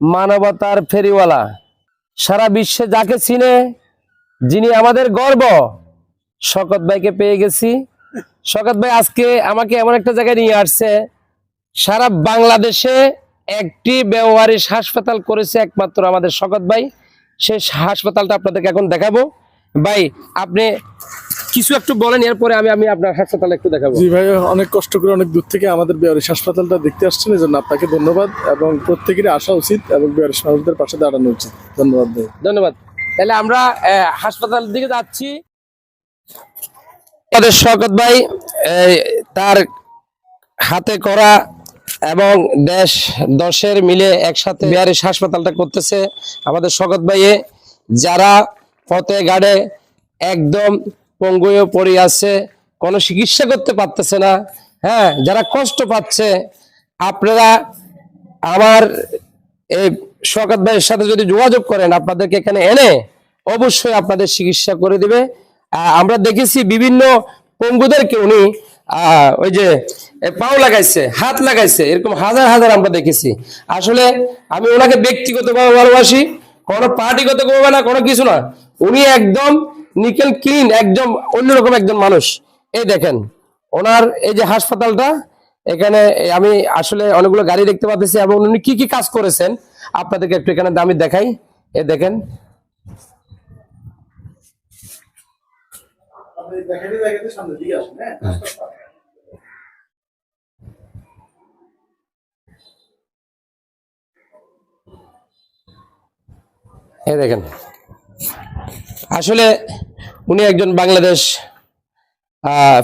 মানবতার ফেরিওয়ালা। সারা বিশ্বে যাকে চিনে, যিনি আমাদের গর্ব, শকত ভাইকে পেয়ে গেছি। শকত ভাই আজকে আমাকে এমন একটা জায়গায় নিয়ে আসছে, সারা বাংলাদেশে একটি ব্যবহারিক হাসপাতাল করেছে একমাত্র আমাদের শকত ভাই। সেই হাসপাতালটা আপনাদেরকে এখন দেখাবো। ভাই, আপনি কিছু একটু বলেন এরপরে আমি আমি আপনার হাসপাতাল একটু দেখাবো। জি ভাই অনেক কষ্ট করে অনেক দূর থেকে আমাদের বেয়ারিশ হাসপাতালটা দেখতে আসছেন এই জন্য আপনাকে ধন্যবাদ এবং প্রত্যেকেরই আসা উচিত এবং বেয়ারিশ মানুষদের পাশে দাঁড়ানো উচিত। ধন্যবাদ ভাই। ধন্যবাদ। তাহলে আমরা আহ, হাসপাতালের দিকে যাচ্ছি। আমাদের শওকত ভাই। তার হাতে করা এবং দেশ দশের মিলে একসাথে বিহারিস হাসপাতালটা করতেছে। আমাদের শওকত ভাইয়ে যারা পথে গাড়ে একদম পঙ্গুয়ে পড়ে আছে, কোনো চিকিৎসা করতে পারতেছে না। হ্যাঁ যারা কষ্ট পাচ্ছে, আপনারা আমার এই শওকত ভাইয়ের সাথে যদি যোগাযোগ করেন, আপনাদেরকে এখানে এনে অবশ্যই আপনাদের চিকিৎসা করে দিবে। আমরা দেখেছি বিভিন্ন পঙ্গুদেরকে উনি ওই যে পাও লাগাইছে, হাত লাগাইছে, এরকম হাজার হাজার আমরা দেখেছি। আসলে আমি ওনাকে ব্যক্তিগতভাবে ভালোবাসি, কোনো পার্টিগত করবে না, কোনো কিছু না। উনি একদম নিকেল ক্লিন একদম অন্যরকম একজন মানুষ। এই দেখেন ওনার এই যে হাসপাতালটা এখানে আমি আসলে অনেকগুলো গাড়ি দেখতে পাচ্ছি এবং উনি কি কি কাজ করেছেন আপনাদেরকে একটু এখানে দামি দেখাই। এ দেখেন। এই দেখেন। আসলে উনি একজন বাংলাদেশ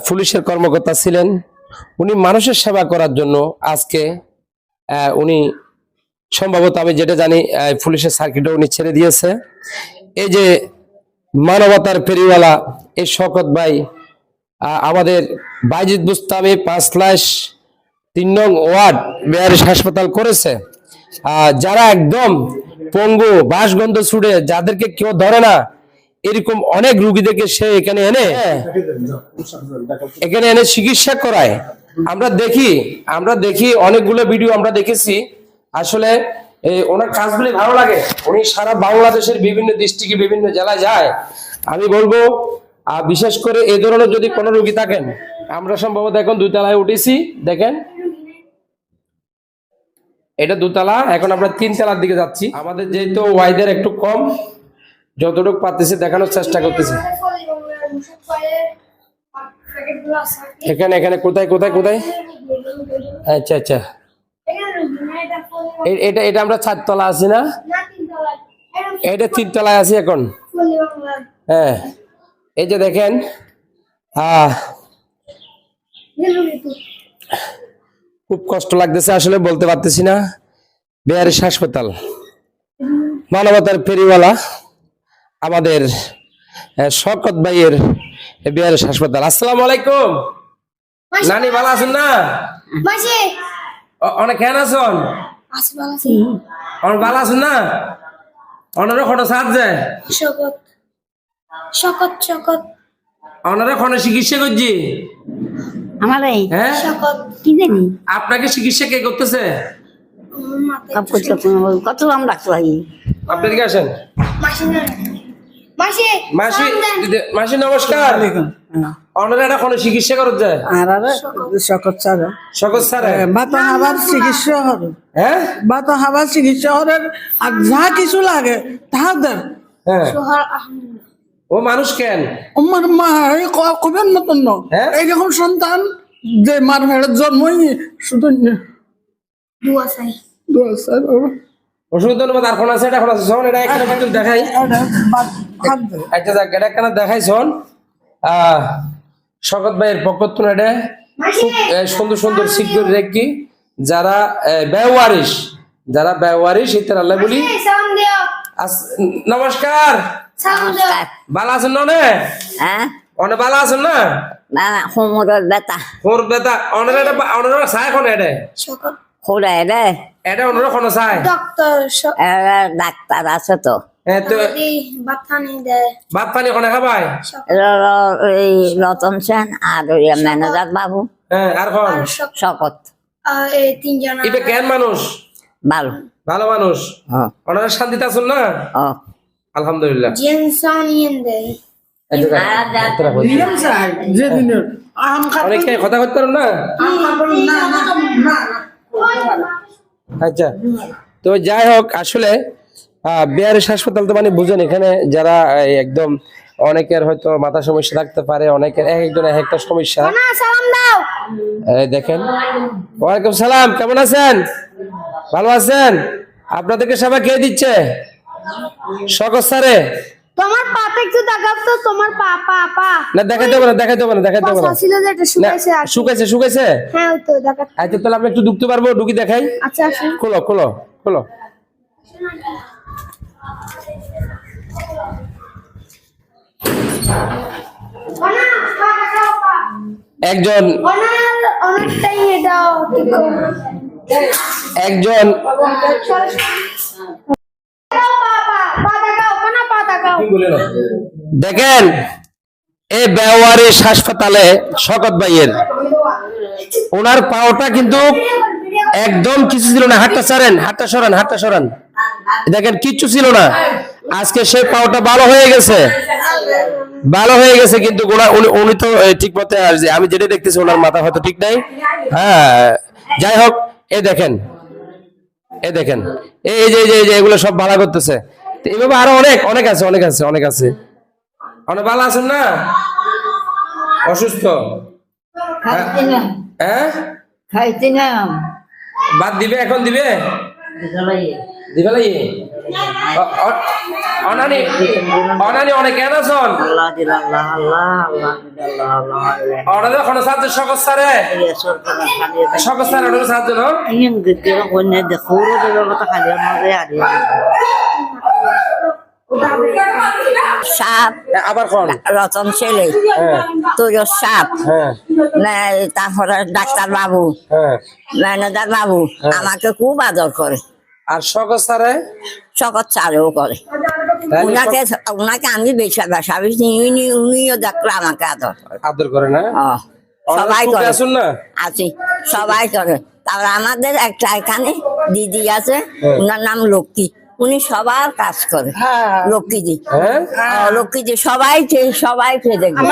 পুলিশের কর্মকর্তা ছিলেন। উনি মানুষের সেবা করার জন্য আজকে উনি সম্ভবত আমি যেটা জানি পুলিশের সার্কিটও উনি ছেড়ে দিয়েছে। এই যে মানবতার ফেরিওয়ালা এই শকত ভাই আমাদের বাইজিদ বুস্তামি পাঁচ লাশ তিন নং ওয়ার্ড বেয়ারিশ হাসপাতাল করেছে। যারা একদম পঙ্গু বাসগন্ধ ছুড়ে, যাদেরকে কেউ ধরে না এরকম অনেক রুগীদেরকে সে এখানে এনে এখানে এনে চিকিৎসা করায়। আমরা দেখি আমরা দেখি অনেকগুলো ভিডিও আমরা দেখেছি। আসলে ওনার কাজগুলি ভালো লাগে। উনি সারা বাংলাদেশের বিভিন্ন ডিস্ট্রিক্টে বিভিন্ন জেলায় যায়। আমি বলব আহ, বিশেষ করে এ ধরনের যদি কোনো রুগী থাকেন আমরা সম্ভবত এখন দুই তলায় উঠেছি। দেখেন। এটা দুতলা এখন আমরা তিন তলার দিকে যাচ্ছি। আমাদের যেহেতু ওয়াইদের একটু কম যতটুকু পারতেছি, দেখানোর চেষ্টা করতেছি। এখানে এখানে, কোথায় কোথায় কোথায়? আচ্ছা আচ্ছা। এটা এটা আমরা চারতলা আছি না? এটা তিনতলায় আছি এখন। হ্যাঁ। এই যে দেখেন হ্যাঁ। খুব কষ্ট লাগতেছে, আসলে বলতে পারতেছি না। বেয়ারিশ হাসপাতাল। মানবতার ফেরিওয়ালা। আমাদের আহ, শওকত ভাইয়ের এই বিহারিস হাসপাতাল। আসসালামু আলাইকুম। নানি ভালো আছেন না? অনেক কেন আছেন? ভালো অনেক ভালো আছেন না? অনারে খনো সাথ যায়। শকত শকত শকত চিকিৎসা করছি। আমার? হ্যাঁ? শকত কি জানি? আপনাকে চিকিৎসা কে করতেছে? কত আসেন। মাসি নমস্কার। চিকিৎসা করতে যায়? আর আরে শকত। স্যার। সকল স্যার? বাত হাবার চিকিৎসা হবে। হ্যাঁ? বাত হাবার চিকিৎসা হবে আর যা কিছু লাগে হ্যাঁ। ও মানুষ কেন? আমার মা কবেন মতন হ্যাঁ? এইরকম সন্তান যে মার ভেড়ের জন্মই শুধু দুয়া চাই দোয়া স্যার ওষুধ ধন্যবাদ। আর কোন আছে এটা কোন আছে। শোন এটা এখানে কিন্তু দেখাই। এটা। একটা দেখাই শোন। আহ শকত ভাইয়ের পক্ষ থেকে এটা? খুব সুন্দর সুন্দর সিকিউর রেখি যারা ব্যবহারিস যারা ব্যবহারিস ইতার আল্লাহ বলি। নমস্কার। ভালো আছেন না অনে হ্যাঁ? ভালো আছেন না? না বেতা। এটা কোন এটা। রে এটা অনের কোন সাই ডক্টর ডাক্তার আছে তো। হ্যাঁ তো শকতি বাথানি দেয় ভাত পানি কোনে খাবাই এই রতন সেন আর ম্যানেজার বাবু। আর কোন শকত এটা কেন মানুষ? ভালো ভালো মানুষ। ওনারা শান্তিতে আছেন না? আলহামদুলিল্লাহ। চাই কথা পারেন না। আচ্ছা তো যাই হোক আসলে বিহারের হাসপাতাল তো মানে বুঝেন এখানে যারা একদম অনেকের হয়তো মাথা সমস্যা থাকতে পারে অনেকের এক একজনের এক একটা সমস্যা। দেখেন। ওয়ালাইকুম সালাম কেমন আছেন? ভালো আছেন? আপনাদেরকে সবাই কে দিচ্ছে? সকস স্যারে। তোমার পাতে একটু দেখাও তো তোমার পা পা পা। না দেখাইতে হবে না দেখাইতে হবে না দেখাইতে হবে না। ছিল যে এটা শুকাইছে শুকাইছে শুকাইছে? হ্যাঁ তো দেখা। আচ্ছা তাহলে আপনি একটু ঢুকতে পারব ঢুকি দেখাই। আচ্ছা আসুন। খোলো খোলো খোলো। একজন অনেকটাই একজন। দেখেন, এই বেওয়ারি হাসপাতালে শকত ভাইয়ের। ওনার পাওটা কিন্তু একদম কিছু ছিল না। হাতটা সরান হাতটা সরান হাতটা সরান। দেখেন, কিচ্ছু ছিল না। আজকে সেই পাওটা ভালো হয়ে গেছে। ভালো হয়ে গেছে, কিন্তু উনি তো ঠিক মতো আমি যেটা দেখতেছি, ওনার মাথা হয়তো ঠিক নাই। হ্যাঁ যাই হোক, এ দেখেন এই দেখেন। এই যে এই যে যে এগুলো সব ভালো করতেছে। এইভাবে আরও অনেক অনেক আছে অনেক আছে অনেক আছে। অনেক ভালো আছেন না? অসুস্থ? হ্যাঁ? খাইতে না। বাদ দিবে এখন দিবে? অনানি অনানি অনেক কেন আছেন কোনো সাহায্য স্যারে? স্যার সাহায্য না ইন গতে কোনে দেখুরো দিল কথা খালি আমাদের আদি সাপ আবার কোন? রতন ছেলে হ্যাঁ। তোর সাপ। হ্যাঁ। তারপরে ডাক্তার বাবু হ্যাঁ ম্যানেজার বাবু আমাকে খুব আদর করে। আর সকস স্যারে? চালেও করে। উনাকে উনাকে আমি বেশা বেশা উনি উনিও দেখলে আমাকে আদর করে। আদর করে না? সবাই করে। আছি সবাই করে। তারপর আমাদের একটা এখানে দিদি আছে হ্যাঁ। উনার নাম লক্ষ্মী। উনি সবার কাজ করে। লক্ষ্মীজি হ্যাঁ? ও, লক্ষ্মীজি সবাই সবাই খেয়ে দেখবে।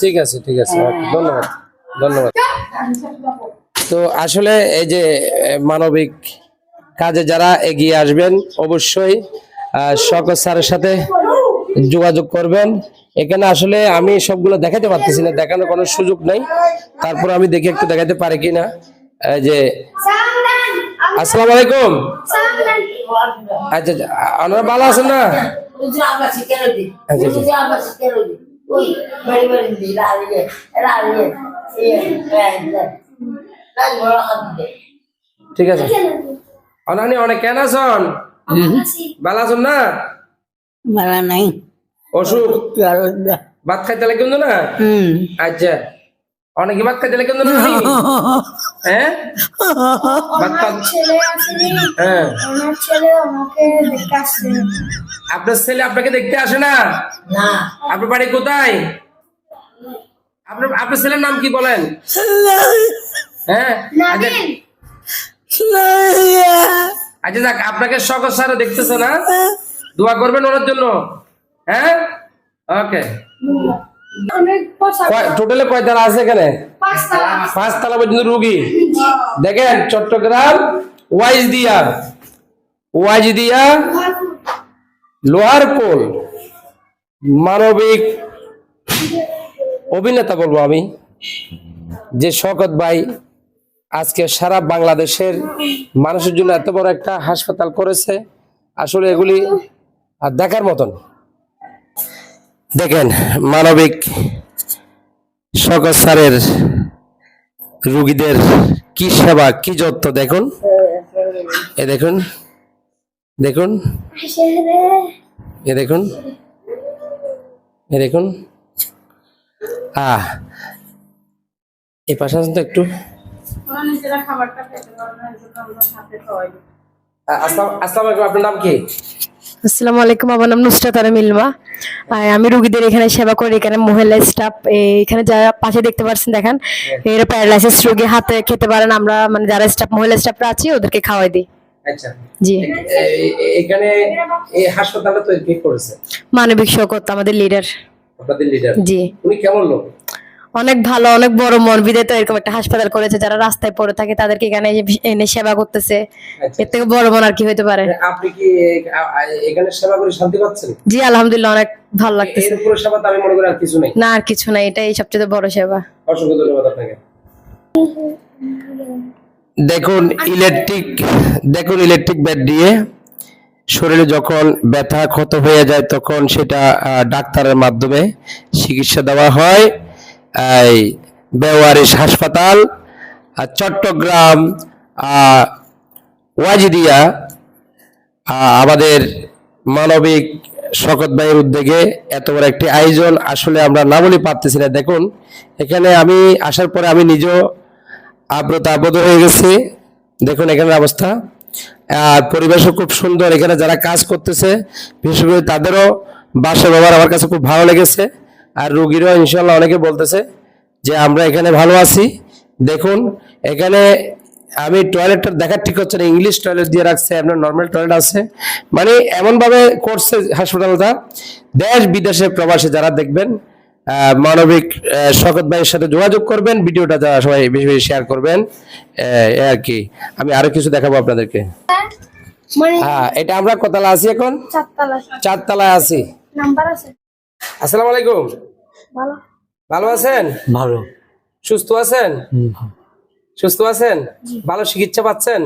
ঠিক আছে ঠিক আছে ধন্যবাদ ধন্যবাদ। তো আসলে এই যে মানবিক কাজে যারা এগিয়ে আসবেন অবশ্যই আহ, শওকত স্যারের সাথে যোগাযোগ করবেন। এখানে আসলে আমি সবগুলো দেখাতে পারতেছি না দেখানোর কোনো সুযোগ নেই। তারপর আমি দেখি একটু দেখাতে পারি কিনা। এই যে আসসালামু আলাইকুম। আচ্ছা আচ্ছা আপনারা ভালো আছেন না? ঠিক আছে। অনানি অনেক কেন আছেন? ভালো আছেন না? মেলা নাই। অসুখ? ভাত খাইতে লাগে না? আচ্ছা। অনেকে ভাত খাইতে লাগে না? হ্যাঁ? হ্যাঁ। আপনার ছেলে আপনাকে দেখতে আসে না? আপনার বাড়ি কোথায়? আপনার আপনার ছেলের নাম কি বলেন? হ্যাঁ? আচ্ছা আচ্ছা যাক আপনাকে সকল স্যার দেখতেছে না? দোয়া করবেন ওনার জন্য। হ্যাঁ? ওকে। টোটালে কয় তারা আছে এখানে? পাঁচ তলা পর্যন্ত রুগী? দেখেন চট্টগ্রাম ওয়াইজ দিয়া ওয়াইজ দিয়া লোহার কোল। মানবিক অভিনেতা বলব আমি। যে শকত ভাই আজকে সারা বাংলাদেশের মানুষের জন্য এত বড় একটা হাসপাতাল করেছে। আসলে এগুলি আর দেখার মতন। দেখেন মানবিক শকত স্যারের রুগীদের কি সেবা কি যত্ন দেখুন। এ দেখুন দেখুন। এ দেখুন এ দেখুন। আহ এই পাশে আসুন তো একটু। আসসালাম আপনার নাম কি? আসসালামু আলাইকুম আমার নাম নুসরাত আরা মিলমা আর আমি রুগীদের এখানে সেবা করি এখানে মহিলা স্টাফ এখানে যারা পাশে দেখতে পাচ্ছেন দেখেন। এরা প্যারালাইসিস রোগী হাতে খেতে পারেন আমরা মানে যারা স্টাফ মহিলা স্টাফরা আছি ওদেরকে খাওয়াই দিই। আচ্ছা। জি। এখানে এই হাসপাতালটা তৈরি করেছে? মানবিক শকত আমাদের লিডার আপনাদের লিডার জি। উনি কেমন লোক? অনেক ভালো অনেক বড় মন। বিদে তো এরকম একটা হাসপাতাল করেছে যারা রাস্তায় পড়ে থাকে তাদেরকে এখানে এনে সেবা করতেছে। আচ্ছা। এর থেকে বড় মন আর কি হইতে পারে। আপনি কি এখানে সেবা করে শান্তি পাচ্ছেন? জি আলহামদুলিল্লাহ অনেক ভালো লাগতেছে। এর পুরো সেবা তো আমি মনে করি আর কিছু নাই। না আর কিছু না এটাই সবচেয়ে বড় সেবা। অসংখ্য ধন্যবাদ আপনাকে। দেখুন ইলেকট্রিক দেখুন ইলেকট্রিক ব্যাট দিয়ে শরীরে যখন ব্যথা ক্ষত হয়ে যায় তখন সেটা ডাক্তারের মাধ্যমে চিকিৎসা দেওয়া হয়। এই বেওয়ারিশ হাসপাতাল, আর চট্টগ্রাম ওয়াজিদিয়া আমাদের মানবিক শকত ভাইয়ের উদ্যোগে এত বড় একটি আয়োজন আসলে আমরা না বলে পারতেছি না। দেখুন, এখানে আমি আসার পরে আমি নিজেও আব্রত আবদ্ধ হয়ে গেছি। দেখুন এখানের অবস্থা। আর পরিবেশও খুব সুন্দর। এখানে যারা কাজ করতেছে, বিশেষ করে তাদেরও বাসা ব্যবহার আমার কাছে খুব ভালো লেগেছে। আর রুগীরাও ইনশাল্লাহ অনেকে বলতেছে যে আমরা এখানে ভালো আছি। দেখুন এখানে আমি টয়লেটটা দেখার ঠিক হচ্ছে না। ইংলিশ টয়লেট দিয়ে রাখছে আপনার নর্মাল টয়লেট আছে। মানে এমনভাবে করছে হাসপাতালটা দেশ বিদেশে প্রবাসে যারা দেখবেন মানবিক শকত ভাইয়ের সাথে যোগাযোগ করবেন ভিডিওটা যারা সবাই বেশি বেশি শেয়ার করবেন আর কি। আমি আরও কিছু দেখাবো আপনাদেরকে। মানে হ্যাঁ এটা আমরা কতলা আছি এখন? চারতলা। চারতলায় আছি। নাম্বার আছে? আসসালামু আলাইকুম। ভালো। ভালো আছেন? ভালো। সুস্থ আছেন? সুস্থ আছেন? ভালো চিকিৎসা পাচ্ছেন?